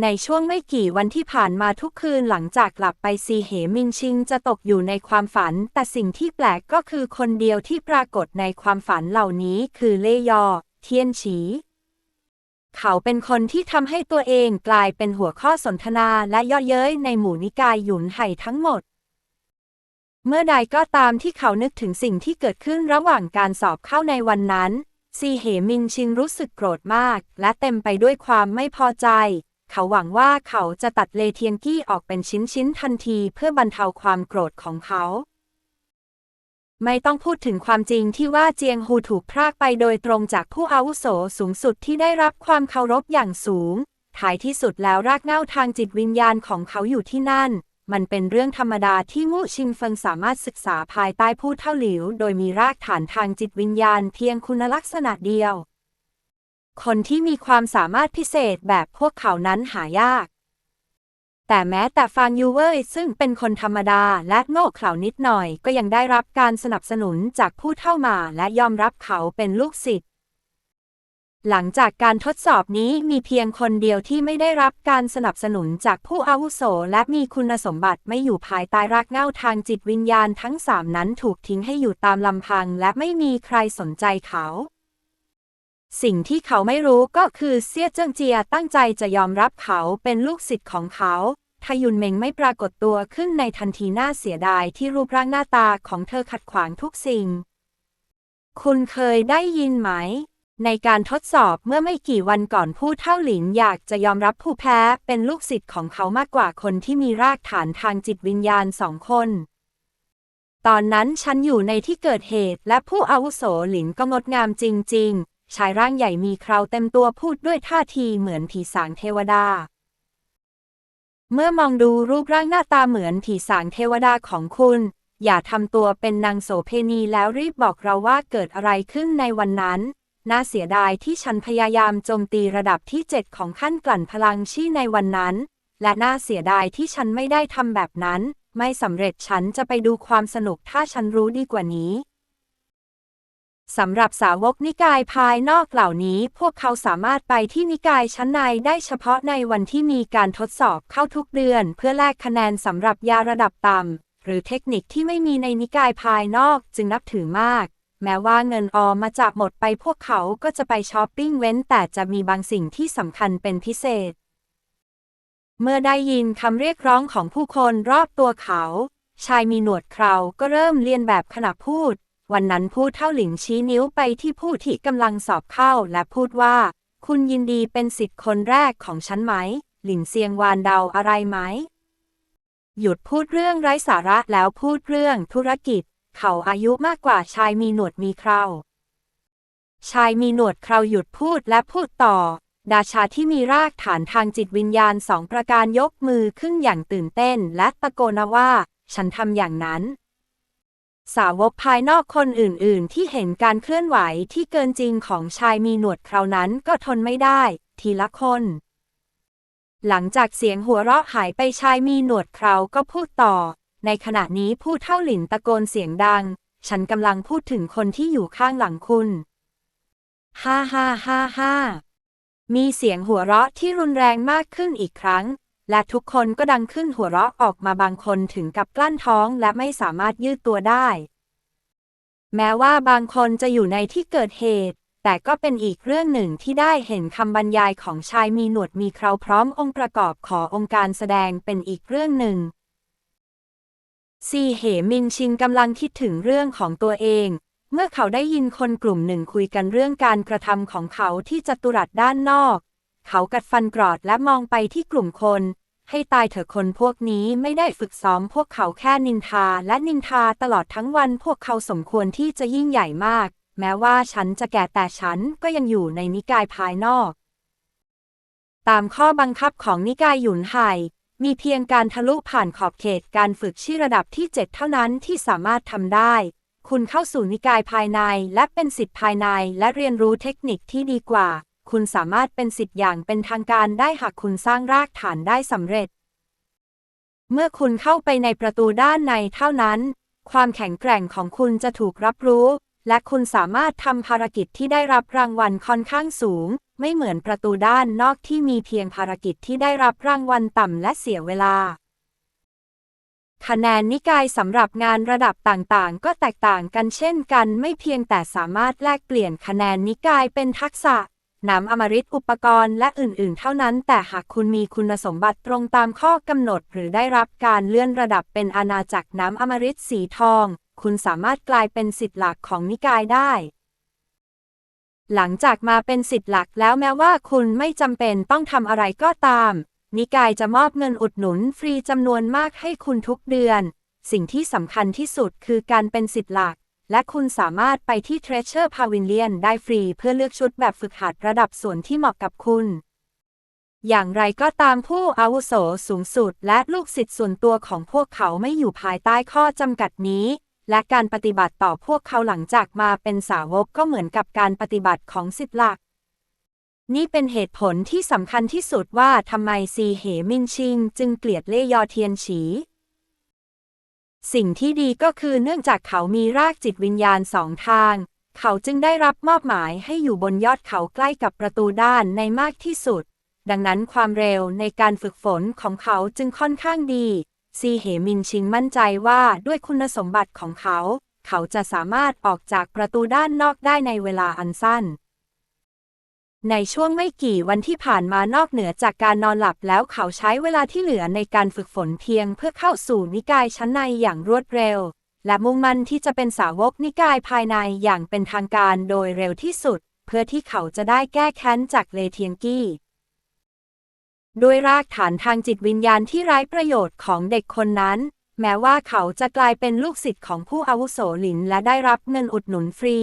ในช่วงไม่กี่วันที่ผ่านมาทุกคืนหลังจากหลับไปซีเหมินชิงจะตกอยู่ในความฝัน แต่สิ่งที่แปลกก็คือคนเดียวที่ปรากฏในความฝันเหล่านี้คือเล่ยอ เทียนฉี เขาเป็นคนที่ทำให้ตัวเองกลายเป็นหัวข้อสนทนาและย่อเย้ยในหมู่นิกายหยุนไห่ทั้งหมด เมื่อใดก็ตามที่เขานึกถึงสิ่งที่เกิดขึ้นระหว่างการสอบเข้าในวันนั้น ซีเหมินชิงรู้สึกโกรธมาก และเต็มไปด้วยความไม่พอใจ เขาหวังว่าเขาจะตัดเลเทียงกี้ออกเป็นชิ้นๆทันทีเพื่อบรรเทาความโกรธของเขา ไม่ต้องพูดถึงความจริงที่ว่าเจียงฮูถูกพรากไปโดยตรงจากผู้อาวุโสสูงสุดที่ได้รับความเคารพอย่างสูง ท้ายที่สุดแล้วรากเหง้าทางจิตวิญญาณของเขาอยู่ที่นั่น มันเป็นเรื่องธรรมดาที่มู่ชิงเฟิงสามารถศึกษาภายใต้ผู้เท่าหลิว โดยมีรากฐานทางจิตวิญญาณเพียงคุณลักษณะเดียว คนที่มีความสามารถพิเศษแบบพวกเขานั้นหายาก แต่แม้แต่ฟางยูเว่ยซึ่งเป็นคนธรรมดาและโง่เขลานิดหน่อย ก็ยังได้รับการสนับสนุนจากผู้เท่ามาและยอมรับเขาเป็นลูกศิษย์หลังจากการทดสอบนี้มีเพียงคนเดียวที่ไม่ได้รับการสนับสนุนจากผู้อาวุโส และมีคุณสมบัติไม่อยู่ภายใต้รากเหง้าทางจิตวิญญาณทั้งสามนั้นถูกทิ้งให้อยู่ตามลำพัง และไม่มีใครสนใจเขา สิ่งที่เขาไม่รู้ก็คือเซียเจิ้งเจียตั้งใจจะยอมรับเขาเป็นลูกศิษย์ของเขาทยุนเมงไม่ปรากฏตัวขึ้นในทันทีน่าเสียดายที่รูปร่างหน้าตาของเธอขัดขวางทุกสิ่ง คุณเคยได้ยินไหม ในการทดสอบเมื่อไม่กี่วันก่อนผู้เท่าหลินอยากจะยอมรับผู้แพ้เป็นลูกศิษย์ของเขามากกว่าคนที่มีรากฐานทางจิตวิญญาณสองคน ตอนนั้นฉันอยู่ในที่เกิดเหตุและผู้อาวุโสหลินก็งดงามจริง ๆ ชายร่างใหญ่มีคราวเต็มตัวพูดด้วยท่าทีเหมือนผีสางเทวดา เมื่อมองดูรูปร่างหน้าตาเหมือนผีสางเทวดาของคุณ อย่าทำตัวเป็นนางโสเพณีแล้วรีบบอกเราว่าเกิดอะไรขึ้นในวันนั้น น่าเสียดายที่ฉันพยายามโจมตีระดับที่7ของขั้นกลั่นพลังชี่ในวันนั้น และน่าเสียดายที่ฉันไม่ได้ทำแบบนั้น ไม่สำเร็จฉันจะไปดูความสนุกถ้าฉันรู้ดีกว่านี้ สำหรับสาวกนิกายภายนอกเหล่านี้ พวกเขาสามารถไปที่นิกายชั้นในได้เฉพาะในวันที่มีการทดสอบเข้าทุกเดือน เพื่อแลกคะแนนสำหรับยาระดับต่ำหรือเทคนิคที่ไม่มีในนิกายภายนอกจึงนับถือมาก แม้ว่าเงินออมมาจากหมดไปพวกเขาก็จะไปช้อปปิ้งเว้น แต่จะมีบางสิ่งที่สำคัญเป็นพิเศษ เมื่อได้ยินคำเรียกร้องของผู้คนรอบตัวเขา ชายมีหนวดเคราก็เริ่มเลียนแบบขณะพูด วันนั้นผู้เท่าหลิงชี้นิ้วไปที่ผู้ที่กำลังสอบเข้าและพูดว่า คุณยินดีเป็นสิทธิ์คนแรกของฉันไหม หลินเซียงวานเดาอะไรไหม หยุดพูดเรื่องไร้สาระแล้วพูดเรื่องธุรกิจ เขาอายุมากกว่าชายมีหนวดมีเคราชายมีหนวดเคราหยุดพูดและพูดต่อ ดาชาที่มีรากฐานทางจิตวิญญาณสองประการยกมือขึ้นอย่างตื่นเต้นและตะโกนว่า ฉันทำอย่างนั้น สาวกภายนอกคนอื่นๆ ที่เห็นการเคลื่อนไหวที่เกินจริงของชายมีหนวดเครานั้นก็ทนไม่ได้ ทีละคน หลังจากเสียงหัวเราะหายไปชายมีหนวดเคราก็พูดต่อ ในขณะนี้ผู้เท่าหลินตะโกนเสียงดัง ฉันกำลังพูดถึงคนที่อยู่ข้างหลังคุณฮ่าฮ่าฮ่าฮ่ามีเสียงหัวเราะที่รุนแรงมากขึ้นอีกครั้ง และทุกคนก็ดังขึ้นหัวเราะออกมาบางคนถึงกับกลั้นท้องและไม่สามารถยืดตัวได้ แม้ว่าบางคนจะอยู่ในที่เกิดเหตุ แต่ก็เป็นอีกเรื่องหนึ่งที่ได้เห็นคำบรรยายของชายมีหนวดมีเคราพร้อมองค์ประกอบขอองค์การแสดงเป็นอีกเรื่องหนึ่งซีเหมินชิงกำลังคิดถึงเรื่องของตัวเอง เมื่อเขาได้ยินคนกลุ่มหนึ่งคุยกันเรื่องการกระทำของเขาที่จัตุรัสด้านนอก เขากัดฟันกรอดและมองไปที่กลุ่มคน ให้ตายเถอะคนพวกนี้ไม่ได้ฝึกซ้อมพวกเขาแค่นินทาและนินทาตลอดทั้งวันพวกเขาสมควรที่จะยิ่งใหญ่มาก แม้ว่าฉันจะแก่แต่ฉันก็ยังอยู่ในนิกายภายนอก ตามข้อบังคับของนิกายหยุนไห่มีเพียงการทะลุผ่านขอบเขตการฝึกชี่ระดับที่ 7 เท่านั้นที่สามารถทำได้ คุณเข้าสู่นิกายภายในและเป็นสิทธิ์ภายในและเรียนรู้เทคนิคที่ดีกว่า คุณสามารถเป็นสิทธิ์อย่างเป็นทางการได้หากคุณสร้างรากฐานได้สำเร็จ เมื่อคุณเข้าไปในประตูด้านในเท่านั้น ความแข็งแกร่งของคุณจะถูกรับรู้ และคุณสามารถทำภารกิจที่ได้รับรางวัลค่อนข้างสูง ไม่เหมือนประตูด้านนอกที่มีเพียงภารกิจที่ได้รับรางวัลต่ำและเสียเวลาคะแนนนิกายสำหรับงานระดับต่างๆ ก็แตกต่างกันเช่นกัน ไม่เพียงแต่สามารถแลกเปลี่ยนคะแนนนิกายเป็นทักษะ น้ำอมฤตอุปกรณ์และอื่น ๆ เท่านั้น แต่หากคุณมีคุณสมบัติตรงตามข้อกำหนด หรือได้รับการเลื่อนระดับเป็นอาณาจักรน้ำอมฤตสีทอง คุณสามารถกลายเป็นสิทธิ์หลักของนิกายได้ หลังจากมาเป็นสิทธิ์หลักแล้วแม้ว่าคุณไม่จำเป็นต้องทำอะไรก็ตาม นิกายจะมอบเงินอุดหนุนฟรีจำนวนมากให้คุณทุกเดือน สิ่งที่สำคัญที่สุดคือการเป็นสิทธิ์หลัก และคุณสามารถไปที่ Treasure Pavilion ได้ฟรีเพื่อเลือกชุดแบบฝึกหัดระดับส่วนที่เหมาะกับคุณ อย่างไรก็ตามผู้อาวุโสสูงสุดและลูกศิษย์ส่วนตัวของพวกเขาไม่อยู่ภายใต้ข้อจำกัดนี้ และการปฏิบัติต่อพวกเขาหลังจากมาเป็นสาวกก็เหมือนกับการปฏิบัติของสิทธิ์หลัก นี่เป็นเหตุผลที่สำคัญที่สุดว่าทำไมซีเหมินชิง จึงเกลียดเล่ยอเทียนฉี สิ่งที่ดีก็คือเนื่องจากเขามีรากจิตวิญญาณสองทาง เขาจึงได้รับมอบหมายให้อยู่บนยอดเขาใกล้กับประตูด้านในมากที่สุด ดังนั้นความเร็วในการฝึกฝนของเขาจึงค่อนข้างดี ซีเหมินชิงมั่นใจว่าด้วยคุณสมบัติของเขา เขาจะสามารถออกจากประตูด้านนอกได้ในเวลาอันสั้น ในช่วงไม่กี่วันที่ผ่านมานอกเหนือจากการนอนหลับแล้วเขาใช้เวลาที่เหลือในการฝึกฝนเพียงเพื่อเข้าสู่นิกายชั้นในอย่างรวดเร็ว และมุ่งมั่นที่จะเป็นสาวกนิกายภายในอย่างเป็นทางการโดยเร็วที่สุด เพื่อที่เขาจะได้แก้แค้นจากเลเทียงกี้ด้วยรากฐานทางจิตวิญญาณที่ไร้ประโยชน์ของเด็กคนนั้น แม้ว่าเขาจะกลายเป็นลูกศิษย์ของผู้อาวุโสหลินและได้รับเงินอุดหนุนฟรี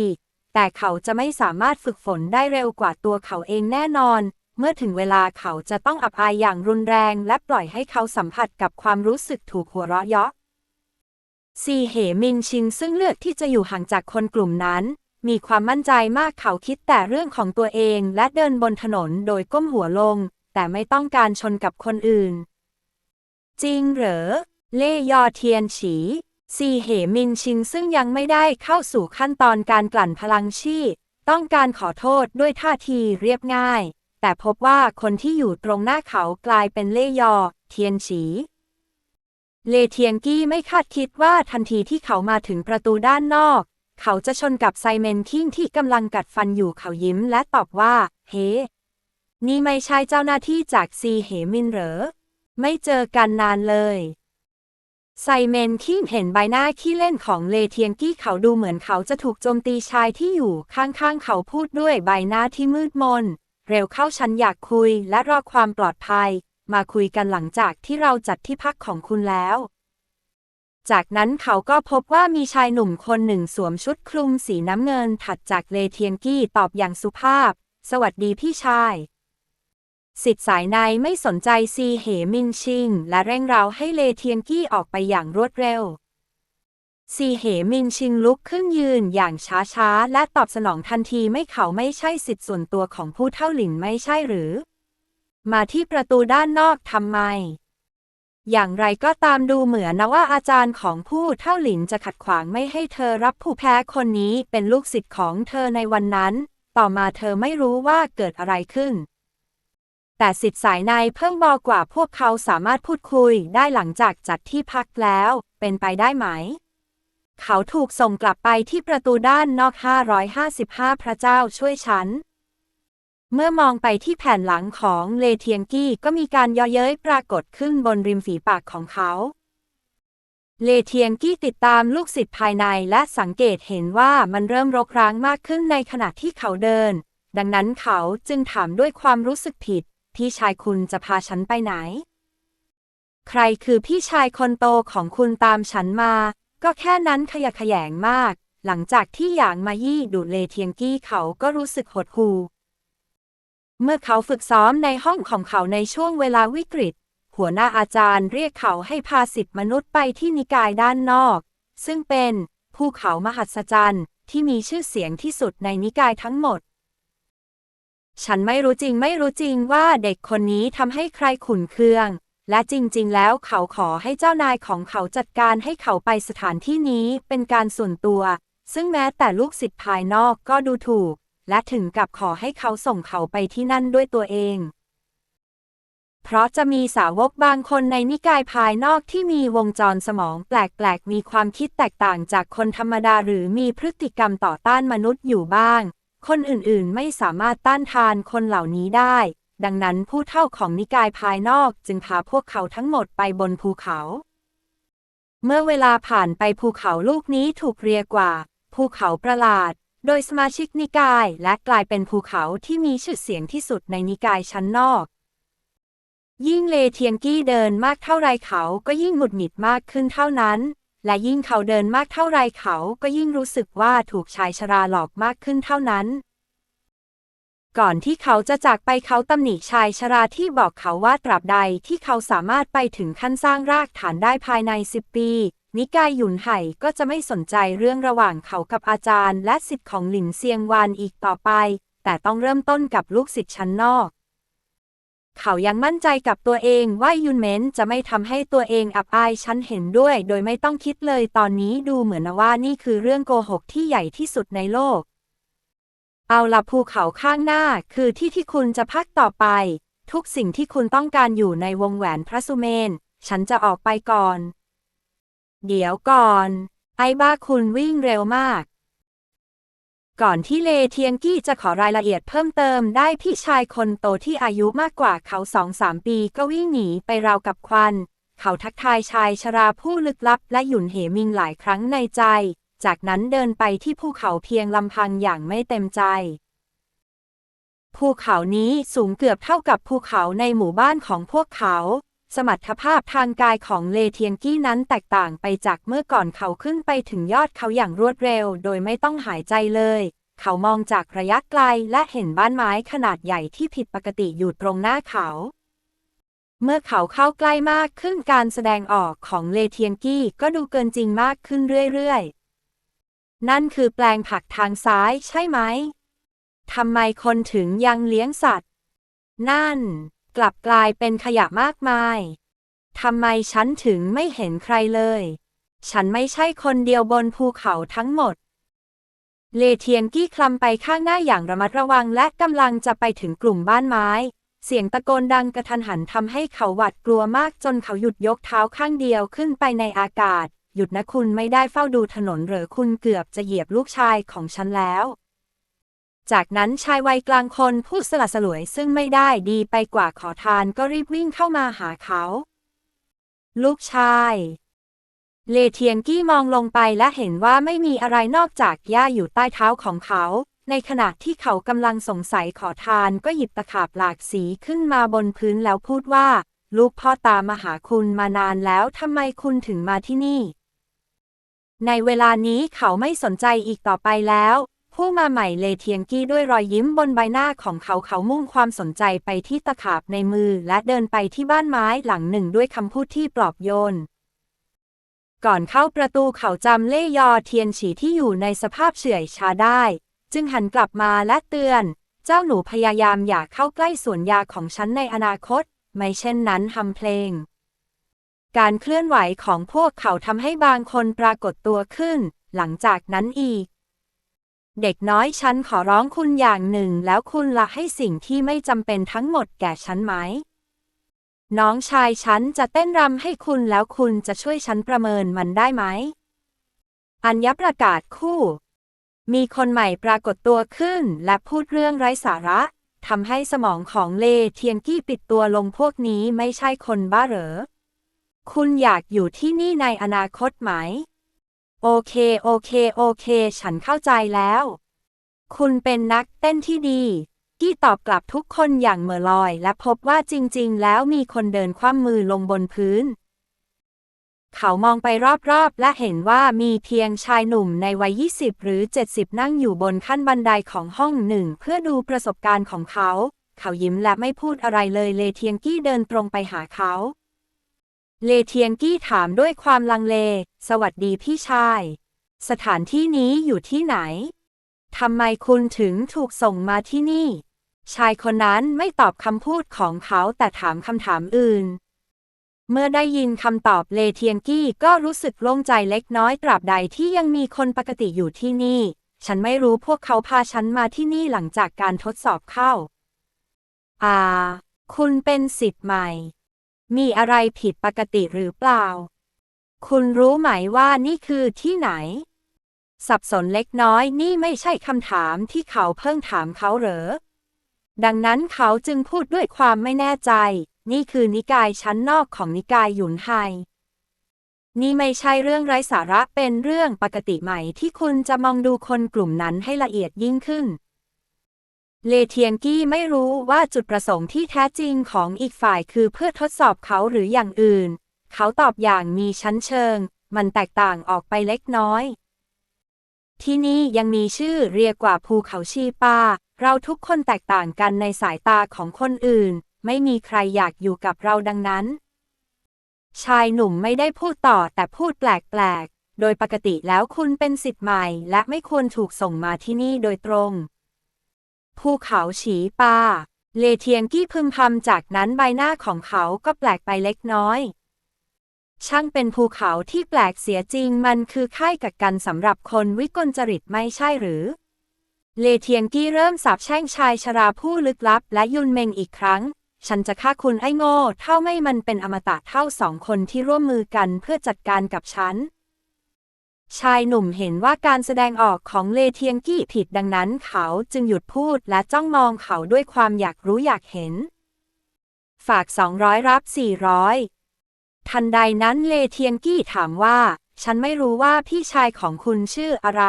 แต่เขาจะไม่สามารถฝึกฝนได้เร็วกว่าตัวเขาเองแน่นอน เมื่อถึงเวลาเขาจะต้องอับอายอย่างรุนแรง และปล่อยให้เขาสัมผัสกับความรู้สึกถูกหัวเราะเยาะซีเหมินชิงซึ่งเลือกที่จะอยู่ห่างจากคนกลุ่มนั้น มีความมั่นใจมากเขาคิดแต่เรื่องของตัวเองและเดินบนถนนโดยก้มหัวลง แต่ไม่ต้องการชนกับคนอื่น จริงเหรอ เล่ยอเทียนฉี ซีเหมินชิงซึ่งยังไม่ได้เข้าสู่ขั้นตอนการกลั่นพลังชีต้องการขอโทษด้วยท่าทีเรียบง่าย แต่พบว่าคนที่อยู่ตรงหน้าเขากลายเป็นเล่ยอ เทียนฉี เลเทียงกี้ไม่คาดคิดว่าทันทีที่เขามาถึงประตูด้านนอก เขาจะชนกับไซเมนคิงที่กำลังกัดฟันอยู่เขายิ้มและตอบว่า เฮ้นี่ไม่ใช่เจ้าหน้าที่จากซีเหมินเหรอ ไม่เจอกันนานเลย ไซเมนคิงเห็นใบหน้าขี้เล่นของเลเทียงกี้เขาดูเหมือนเขาจะถูกโจมตีชายที่อยู่ข้างๆเขาพูดด้วยใบหน้าที่มืดมน เร็วเข้าฉันอยากคุยและรอความปลอดภัย มาคุยกันหลังจากที่เราจัดที่พักของคุณแล้ว จากนั้นเขาก็พบว่ามีชายหนุ่มคนหนึ่งสวมชุดคลุมสีน้ำเงินถัดจากเลเทียงกี้ตอบอย่างสุภาพ สวัสดีพี่ชาย สิทธิ์สายในไม่สนใจซีเหมินชิง และเร่งเร้าให้เลเทียงกี้ออกไปอย่างรวดเร็ว ซีเหมินชิงลุกขึ้นยืนอย่างช้าๆ และตอบสนองทันทีไม่เขาไม่ใช่สิทธิ์ส่วนตัวของผู้เท่าหลินไม่ใช่หรือ มาที่ประตูด้านนอกทำไม อย่างไรก็ตามดูเหมือนนะว่าอาจารย์ของผู้เท่าหลินจะขัดขวางไม่ให้เธอรับผู้แพ้คนนี้เป็นลูกศิษย์ของเธอในวันนั้น ต่อมาเธอไม่รู้ว่าเกิดอะไรขึ้น แต่สิทธิ์สายในเพิ่งบอกว่าพวกเขาสามารถพูดคุยได้หลังจากจัดที่พักแล้ว เป็นไปได้ไหม เขาถูกส่งกลับไปที่ประตูด้านนอก 555 พระเจ้าช่วยฉัน เมื่อมองไปที่แผ่นหลังของเลเทียงกี้ก็มีการย่อเย้ยปรากฏขึ้นบนริมฝีปากของเขา เลเทียงกี้ติดตามลูกศิษย์ภายในและสังเกตเห็นว่ามันเริ่มรกร้างมากขึ้นในขณะที่เขาเดิน ดังนั้นเขาจึงถามด้วยความรู้สึกผิด พี่ชายคุณจะพาฉันไปไหน ใครคือพี่ชายคนโตของคุณตามฉันมา ก็แค่นั้นขยะแขยงมาก หลังจากที่หยางมายี่ดูเลเทียงกี้เขาก็รู้สึกหดหู่เมื่อเขาฝึกซ้อมในห้องของเขาในช่วงเวลาวิกฤต หัวหน้าอาจารย์เรียกเขาให้พาสิทธิมนุษย์ไปที่นิกายด้านนอก ซึ่งเป็นภูเขามหัศจรรย์ที่มีชื่อเสียงที่สุดในนิกายทั้งหมด ฉันไม่รู้จริงไม่รู้จริงว่าเด็กคนนี้ทำให้ใครขุนเคือง และจริง ๆ แล้วเขาขอให้เจ้านายของเขาจัดการให้เขาไปสถานที่นี้เป็นการส่วนตัว ซึ่งแม้แต่ลูกศิษย์ภายนอกก็ดูถูก และถึงกับขอให้เขาส่งเขาไปที่นั่นด้วยตัวเอง เพราะจะมีสาวกบางคนในนิกายภายนอกที่มีวงจรสมองแปลก ๆ มีความคิดแตกต่างจากคนธรรมดาหรือมีพฤติกรรมต่อต้านมนุษย์อยู่บ้าง คนอื่นๆไม่สามารถต้านทานคนเหล่านี้ได้ ดังนั้นผู้เท่าของนิกายภายนอกจึงพาพวกเขาทั้งหมดไปบนภูเขา เมื่อเวลาผ่านไปภูเขาลูกนี้ถูกเรียกว่า ภูเขาประหลาด โดยสมาชิกนิกายและกลายเป็นภูเขาที่มีชื่อเสียงที่สุดในนิกายชั้นนอก ยิ่งเลเทียงกี้เดินมากเท่าไรเขาก็ยิ่งหงุดหงิดมากขึ้นเท่านั้น และยิ่งเขาเดินมากเท่าไรเขาก็ยิ่งรู้สึกว่าถูกชายชราหลอกมากขึ้นเท่านั้น ก่อนที่เขาจะจากไปเขาตำหนิชายชราที่บอกเขาว่าตราบใดที่เขาสามารถไปถึงขั้นสร้างรากฐานได้ภายในสิบปี นิกายหยุนไห่ก็จะไม่สนใจเรื่องระหว่างเขากับอาจารย์ และสิทธิ์ของหลินเซียงวานอีกต่อไป แต่ต้องเริ่มต้นกับลูกศิษย์ชั้นนอก เขายังมั่นใจกับตัวเองว่ายุนเมนจะไม่ทำให้ตัวเองอับอายฉันเห็นด้วย โดยไม่ต้องคิดเลยตอนนี้ดูเหมือนว่านี่คือเรื่องโกหกที่ใหญ่ที่สุดในโลก เอาละภูเขาข้างหน้าคือที่ที่คุณจะพักต่อไป ทุกสิ่งที่คุณต้องการอยู่ในวงแหวนพระสุเมน ฉันจะออกไปก่อน เดี๋ยวก่อน ไอ้บ้าคุณวิ่งเร็วมาก ก่อนที่เลเทียงกี้จะขอรายละเอียดเพิ่มเติมได้พี่ชายคนโตที่อายุมากกว่าเขาสองสามปีก็วิ่งหนีไปราวกับควัน เขาทักทายชายชราผู้ลึกลับและหยุนเหมิงหลายครั้งในใจ จากนั้นเดินไปที่ภูเขาเพียงลำพังอย่างไม่เต็มใจ ภูเขานี้สูงเกือบเท่ากับภูเขาในหมู่บ้านของพวกเขา สมรรถภาพทางกายของเลเทียงกี้นั้นแตกต่างไปจากเมื่อก่อนเขาขึ้นไปถึงยอดเขาอย่างรวดเร็ว โดยไม่ต้องหายใจเลย เขามองจากระยะไกลและเห็นบ้านไม้ขนาดใหญ่ที่ผิดปกติอยู่ตรงหน้าเขา เมื่อเขาเข้าใกล้มากขึ้นการแสดงออกของเลเทียงกี้ก็ดูเกินจริงมากขึ้นเรื่อยๆ นั่นคือแปลงผักทางซ้ายใช่ไหมทำไมคนถึงยังเลี้ยงสัตว์ นั่น กลับกลายเป็นขยะมากมาย ทำไมฉันถึงไม่เห็นใครเลย ฉันไม่ใช่คนเดียวบนภูเขาทั้งหมด เลเทียงกี้คลำไปข้างหน้าอย่างระมัดระวังและกำลังจะไปถึงกลุ่มบ้านไม้ เสียงตะโกนดังกระทันหันทำให้เขาหวาดกลัวมากจนเขาหยุดยกเท้าข้างเดียวขึ้นไปในอากาศ หยุดนะคุณไม่ได้เฝ้าดูถนนหรือคุณเกือบจะเหยียบลูกชายของฉันแล้ว จากนั้นชายวัยกลางคนผู้สละสลวยซึ่งไม่ได้ดีไปกว่าขอทานก็รีบวิ่งเข้ามาหาเขา ลูกชาย เลเทียงกี้มองลงไปและเห็นว่าไม่มีอะไรนอกจากหญ้าอยู่ใต้เท้าของเขา ในขณะที่เขากำลังสงสัยขอทานก็หยิบตะขาบหลากสีขึ้นมาบนพื้นแล้วพูดว่า ลูกพ่อตามมาหาคุณมานานแล้วทำไมคุณถึงมาที่นี่ ในเวลานี้เขาไม่สนใจอีกต่อไปแล้ว ผู้มาใหม่เลเทียงกี้ด้วยรอยยิ้มบนใบหน้าของเขาเขามุ่งความสนใจไปที่ตะขาบในมือและเดินไปที่บ้านไม้หลังหนึ่งด้วยคำพูดที่ปลอบโยน ก่อนเข้าประตูเขาจำเล่ยอเทียนฉีที่อยู่ในสภาพเฉื่อยชาได้ จึงหันกลับมาและเตือน เจ้าหนูพยายามอย่าเข้าใกล้สวนยาของฉันในอนาคต ไม่เช่นนั้นทำเพลง การเคลื่อนไหวของพวกเขาทำให้บางคนปรากฏตัวขึ้น หลังจากนั้นอีก เด็กน้อยฉันขอร้องคุณอย่างหนึ่ง แล้วคุณละให้สิ่งที่ไม่จำเป็นทั้งหมดแก่ฉันไหม น้องชายฉันจะเต้นรำให้คุณแล้วคุณจะช่วยฉันประเมินมันได้ไหม อัญญประกาศคู่ มีคนใหม่ปรากฏตัวขึ้นและพูดเรื่องไร้สาระทำให้สมองของเลเทียงกี้ปิดตัวลงพวกนี้ไม่ใช่คนบ้าเหรอ คุณอยากอยู่ที่นี่ในอนาคตไหม โอเค โอเค โอเค ฉันเข้าใจแล้ว คุณเป็นนักเต้นที่ดี กี้ตอบกลับทุกคนอย่างเหม่อลอย และพบว่าจริง ๆ แล้วมีคนเดินคว่ำมือลงบนพื้น เขามองไปรอบๆ และเห็นว่ามีเพียงชายหนุ่มในวัย 20 หรือ 70 นั่งอยู่บนขั้นบันไดของห้องหนึ่ง เพื่อดูประสบการณ์ของเขา เขายิ้มและไม่พูดอะไรเลยเลเทียงกี้เดินตรงไปหาเขา เลเทียงกี้ถามด้วยความลังเล สวัสดีพี่ชาย สถานที่นี้อยู่ที่ไหน ทำไมคุณถึงถูกส่งมาที่นี่ ชายคนนั้นไม่ตอบคำพูดของเขาแต่ถามคำถามอื่น เมื่อได้ยินคำตอบเลเทียงกี้ก็รู้สึกโล่งใจเล็กน้อยตราบใดที่ยังมีคนปกติอยู่ที่นี่ ฉันไม่รู้พวกเขาพาฉันมาที่นี่หลังจากการทดสอบเข้า อ่า คุณเป็นสิทธิ์ใหม่ มีอะไรผิดปกติหรือเปล่า คุณรู้ไหมว่านี่คือที่ไหน สับสนเล็กน้อยนี่ไม่ใช่คำถามที่เขาเพิ่งถามเขาเหรอ ดังนั้นเขาจึงพูดด้วยความไม่แน่ใจ นี่คือนิกายชั้นนอกของนิกายหยุนไฮนี่ไม่ใช่เรื่องไร้สาระเป็นเรื่องปกติใหม่ที่คุณจะมองดูคนกลุ่มนั้นให้ละเอียดยิ่งขึ้น เลเทียงกี้ไม่รู้ว่าจุดประสงค์ที่แท้จริงของอีกฝ่ายคือเพื่อทดสอบเขาหรืออย่างอื่น เขาตอบอย่างมีชั้นเชิง มันแตกต่างออกไปเล็กน้อย ที่นี่ยังมีชื่อเรียกว่าภูเขาชีปา เราทุกคนแตกต่างกันในสายตาของคนอื่น ไม่มีใครอยากอยู่กับเราดังนั้น ชายหนุ่มไม่ได้พูดต่อแต่พูดแปลกๆ โดยปกติแล้วคุณเป็นสิทธิ์ใหม่ และไม่ควรถูกส่งมาที่นี่โดยตรง ภูเขาฉีปา เลเทียงกี้พึมพำจากนั้นใบหน้าของเขาก็แปลกไปเล็กน้อย ช่างเป็นภูเขาที่แปลกเสียจริงมันคือค่ายกักกันสำหรับคนวิกลจริตไม่ใช่หรือ เลเทียงกี้เริ่มสาบแช่งชายชราผู้ลึกลับ และยุนเมงอีกครั้ง ฉันจะฆ่าคุณไอ้โง่เท่าไม่มันเป็นอมตะเท่าสองคนที่ร่วมมือกันเพื่อจัดการกับฉัน ชายหนุ่มเห็นว่าการแสดงออกของเลเทียงกี้ผิดดังนั้นเขาจึงหยุดพูดและจ้องมองเขาด้วยความอยากรู้อยากเห็น ฝาก 200 รับ 400 ทันใดนั้นเลเทียงกี้ถามว่า ฉันไม่รู้ว่าพี่ชายของคุณชื่ออะไร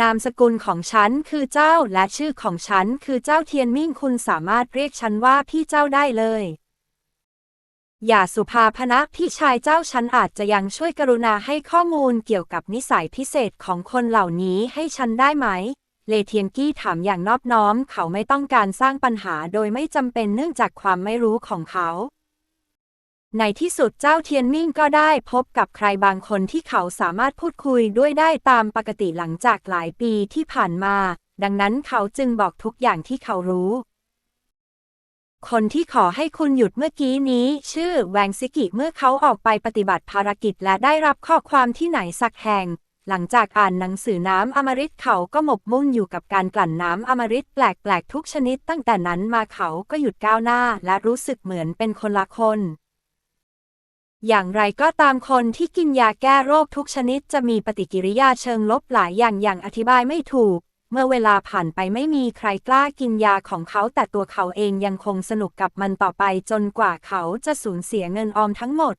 นามสกุลของฉันคือเจ้าและชื่อของฉันคือเจ้าเทียนมิ่งคุณสามารถเรียกฉันว่าพี่เจ้าได้เลย อย่าสุภาพนะพี่ชายเจ้าฉันอาจจะยังช่วยกรุณาให้ข้อมูลเกี่ยวกับนิสัยพิเศษของคนเหล่านี้ให้ฉันได้ไหม เลเทียงกี้ถามอย่างนอบน้อม เขาไม่ต้องการสร้างปัญหาโดยไม่จำเป็นเนื่องจากความไม่รู้ของเขา ในที่สุดเจ้าเทียนมิ่งก็ได้พบกับใครบางคนที่เขาสามารถพูดคุยด้วยได้ตามปกติหลังจากหลายปีที่ผ่านมา ดังนั้นเขาจึงบอกทุกอย่างที่เขารู้ คนที่ขอให้คุณหยุดเมื่อกี้นี้ ชื่อแวงซิกิเมื่อเขาออกไปปฏิบัติภารกิจและได้รับข้อความที่ไหนสักแห่ง หลังจากอ่านหนังสือน้ำอมฤตเขาก็หมกมุ่นอยู่กับการกลั่นน้ำอมฤตแปลกๆทุกชนิดตั้งแต่นั้นมาเขาก็หยุดก้าวหน้าและรู้สึกเหมือนเป็นคนละคน อย่างไรก็ตามคนที่กินยาแก้โรคทุกชนิดจะมีปฏิกิริยาเชิงลบหลายอย่างอย่างอธิบายไม่ถูก เมื่อเวลาผ่านไปไม่มีใครกล้ากินยาของเขาแต่ตัวเขาเองยังคงสนุกกับมันต่อไปจนกว่าเขาจะสูญเสียเงินออมทั้งหมด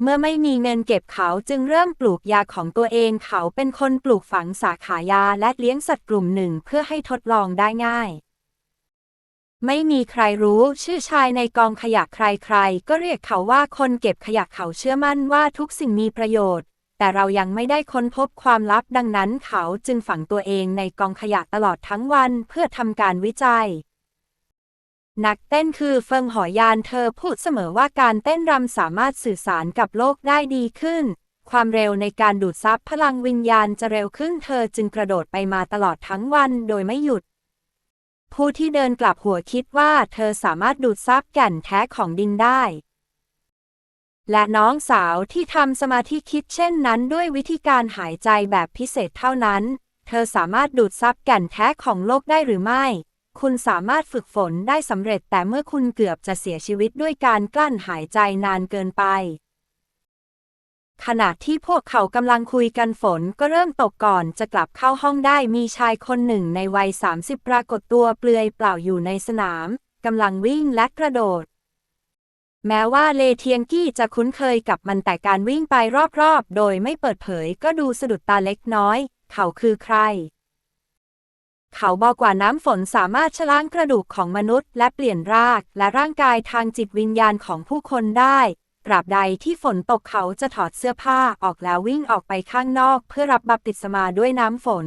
เมื่อไม่มีเงินเก็บเขาจึงเริ่มปลูกยาของตัวเองเขาเป็นคนปลูกฝังสาขายาและเลี้ยงสัตว์กลุ่มหนึ่งเพื่อให้ทดลองได้ง่าย ไม่มีใครรู้ชื่อชายในกองขยะใครๆ ก็เรียกเขาว่าคนเก็บขยะเขาเชื่อมั่นว่าทุกสิ่งมีประโยชน์ แต่เรายังไม่ได้ค้นพบความลับดังนั้นเขาจึงฝังตัวเองในกองขยะตลอดทั้งวันเพื่อทำการวิจัย นักเต้นคือเฟิงหอยานเธอพูดเสมอว่าการเต้นรำสามารถสื่อสารกับโลกได้ดีขึ้น ความเร็วในการดูดซับพลังวิญญาณจะเร็วขึ้นเธอจึงกระโดดไปมาตลอดทั้งวันโดยไม่หยุด ผู้ที่เดินกลับหัวคิดว่าเธอสามารถดูดซับแก่นแท้ของดินได้ และน้องสาวที่ทำสมาธิคิดเช่นนั้นด้วยวิธีการหายใจแบบพิเศษเท่านั้น เธอสามารถดูดซับแก่นแท้ของโลกได้หรือไม่ คุณสามารถฝึกฝนได้สำเร็จแต่เมื่อคุณเกือบจะเสียชีวิตด้วยการกลั้นหายใจนานเกินไป ขณะที่พวกเขากำลังคุยกันฝนก็เริ่มตกก่อนจะกลับเข้าห้องได้มีชายคนหนึ่งในวัย 30 ปรากฏตัวเปลือยเปล่าอยู่ในสนามกำลังวิ่งและกระโดด แม้ว่าเลเทียงกี้จะคุ้นเคยกับมันแต่การวิ่งไปรอบๆ โดยไม่เปิดเผยก็ดูสะดุดตาเล็กน้อย เขาคือใคร เขาบอกกว่าน้ำฝนสามารถชะล้างกระดูกของมนุษย์ และเปลี่ยนรากและร่างกายทางจิตวิญญาณของผู้คนได้ ตราบใดที่ฝนตกเขาจะถอดเสื้อผ้าออกแล้ววิ่งออกไปข้างนอก เพื่อรับบัพติศมาด้วยน้ำฝน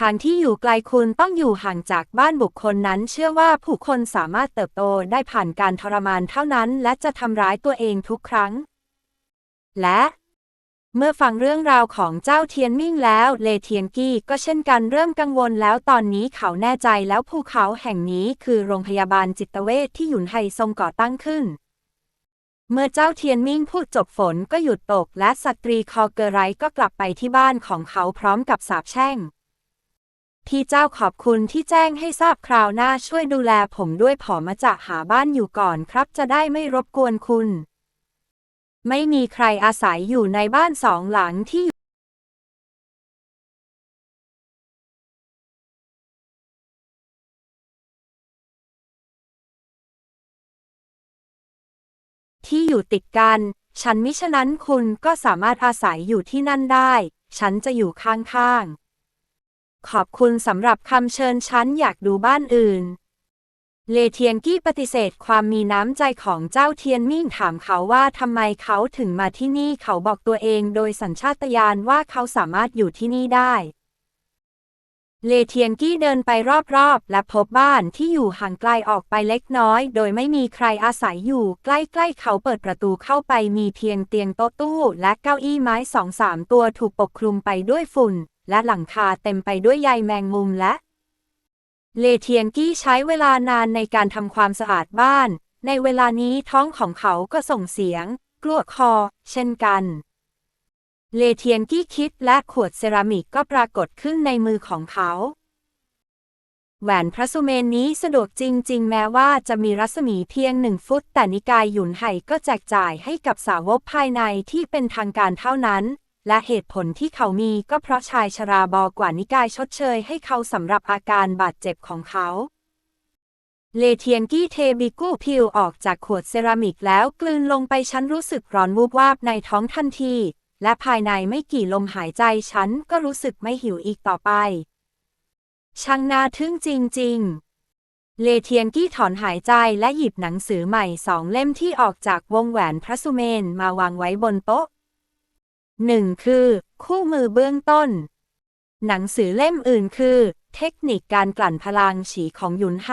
ทางที่อยู่ไกลคุณต้องอยู่ห่างจากบ้านบุคคลนั้น เชื่อว่าผู้คนสามารถเติบโตได้ผ่านการทรมานเท่านั้น และจะทำร้ายตัวเองทุกครั้ง และ เมื่อฟังเรื่องราวของเจ้าเทียนมิ่งแล้วเลเทียนกี้ก็เช่นกันเริ่มกังวลแล้วตอนนี้เขาแน่ใจแล้วภูเขาแห่งนี้คือโรงพยาบาลจิตเวชที่หยุนไฮทรงก่อตั้งขึ้นเมื่อเจ้าเทียนมิ่งพูดจบฝนก็หยุดตก และสตรีคอเกอไรก็กลับไปที่บ้านของเขาพร้อมกับสาบแช่ง พี่เจ้าขอบคุณที่แจ้งให้ทราบคราวหน้าช่วยดูแลผมด้วยผอมาจะหาบ้านอยู่ก่อนครับจะได้ไม่รบกวนคุณ ไม่มีใครอาศัยอยู่ในบ้านสองหลังที่ที่อยู่ติดกัน ฉันมิฉะนั้นคุณก็สามารถอาศัยอยู่ที่นั่นได้ ฉันจะอยู่ข้างๆ ขอบคุณสำหรับคำเชิญฉันอยากดูบ้านอื่น เลเทียนกี้ปฏิเสธความมีน้ำใจของเจ้าเทียนมิ่งถามเขาว่าทำไมเขาถึงมาที่นี่เขาบอกตัวเองโดยสัญชาตญาณว่าเขาสามารถอยู่ที่นี่ได้เลเทียนกี้เดินไปรอบๆ และพบบ้านที่อยู่ห่างไกลออกไปเล็กน้อย โดยไม่มีใครอาศัยอยู่ ใกล้ๆ เขาเปิดประตูเข้าไปมีเพียงเตียงโต๊ะตู้ และเก้าอี้ไม้สองสามตัวถูกปกคลุมไปด้วยฝุ่น และหลังคาเต็มไปด้วยใยแมงมุมและ เลเทียนกี้ใช้เวลานานในการทำความสะอาดบ้าน ในเวลานี้ท้องของเขาก็ส่งเสียง กลัวคอ เช่นกัน เลเทียนกี้คิดและขวดเซรามิกก็ปรากฏขึ้นในมือของเขาแหวนพระสุเมนนี้สะดวกจริง ๆ แม้ว่าจะมีรัศมีเพียงหนึ่งฟุต แต่นิกายหยุนไห่ก็แจกจ่ายให้กับสาวกภายในที่เป็นทางการเท่านั้น และเหตุผลที่เขามีก็เพราะชายชราบอกว่านิกายชดเชยให้เขาสำหรับอาการบาดเจ็บของเขา เลเทียนกี้เทบิกู้พิวออกจากขวดเซรามิกแล้วกลืนลงไปฉันรู้สึกร้อนวูบวาบในท้องทันที และภายในไม่กี่ลมหายใจฉันก็รู้สึกไม่หิวอีกต่อไป ช่างน่าทึ่งจริง ๆเลเทียนกี้ถอนหายใจและหยิบหนังสือใหม่สองเล่มที่ออกจากวงแหวนพระสุเมนมาวางไว้บนโต๊ะ หนึ่งคือ คู่มือเบื้องต้น หนังสือเล่มอื่นคือ เทคนิคการกลั่นพลังฉีของหยุนไฮ